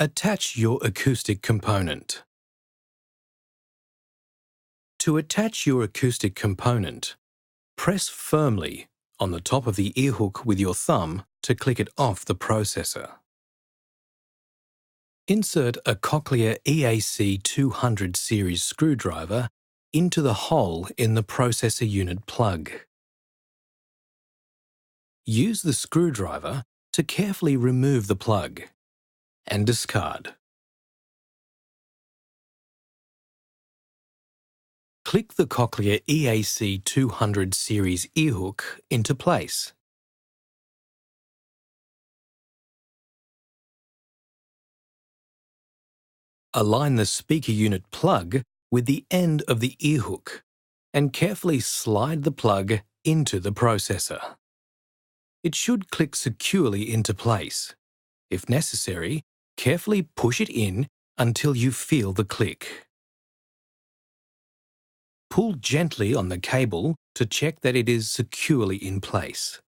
Attach your acoustic component. To attach your acoustic component, press firmly on the top of the earhook with your thumb to click it off the processor. Insert a Cochlear EAC 200 series screwdriver into the hole in the processor unit plug. Use the screwdriver to carefully remove the plug and discard. Click the Cochlear EAC 200 series earhook into place. Align the speaker unit plug with the end of the earhook and carefully slide the plug into the processor. It should click securely into place. If necessary, carefully push it in until you feel the click. Pull gently on the cable to check that it is securely in place.